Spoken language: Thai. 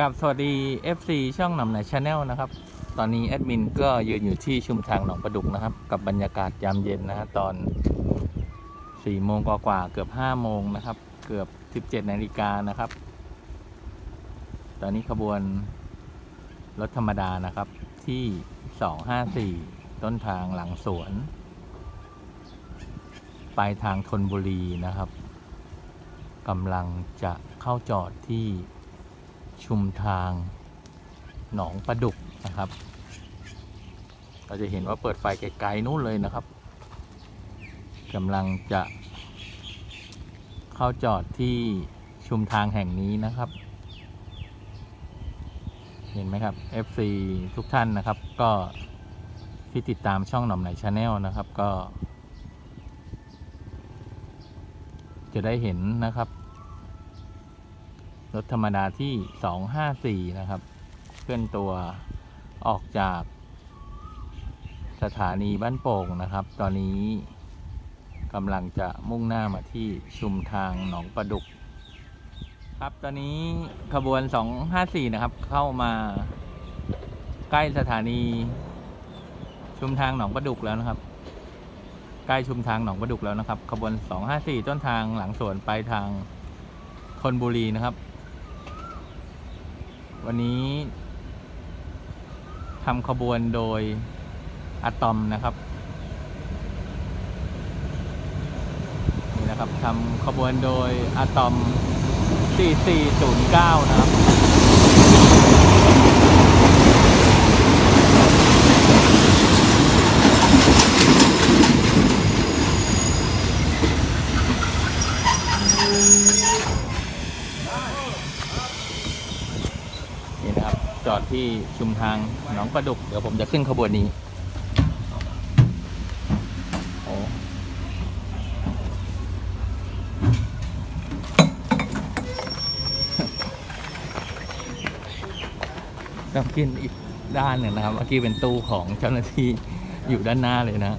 กับสวัสดี FC ช่องหนำหนาชาแนลนะครับ ตอนนี้แอดมินก็ยืนอยู่ที่ชุมทางหนองประดุกนะครับ กับบรรยากาศยามเย็นนะฮะตอน4โมงกว่าๆเกือบ5โมงนะครับ เกือบ 17นาฬิกานะครับ ตอนนี้ขบวนรถธรรมดานะครับที่ 254 ต้นทางหลังสวนไปทางธนบุรีนะครับกำลังจะเข้าจอดที่ ชุมทางหนองประดุกนะครับ เราจะเห็นว่าเปิดไฟไกลๆนู้นเลยนะครับกำลังจะ เข้าจอดที่ชุมทางแห่งนี้นะครับ เห็นไหมครับ FC ทุกท่านนะครับ ก็ที่ติดตามช่องหน่อมไหนชาแนลนะครับก็ จะได้เห็นนะครับ รถธรรมดาที่ 254 นะครับ เคลื่อนตัวออกจากสถานีบ้านโป่งนะครับ ตอนนี้กำลังจะมุ่งหน้ามาที่ชุมทางหนองประดุก ครับตอนนี้ขบวน 254 นะครับ เข้ามาใกล้สถานีชุมทางหนองประดุกแล้วนะครับ ใกล้ชุมทางหนองประดุกแล้วนะครับ ขบวน 254 ต้นทางหลังสวนไปทางธนบุรีนะครับ วันนี้ทำขบวนโดยอะตอมนะครับ นี่นะครับทำขบวนโดยอะตอม 4409 นะครับ นี่นะครับ จอดที่ชุมทางหนองประดุก เดี๋ยวผมจะขึ้นขบวนนี้โอ้ต้องขึ้นอีกด้านหนึ่งนะครับ เมื่อกี้เป็นตู้ของเจ้าหน้าที่อยู่ด้านหน้าเลยนะ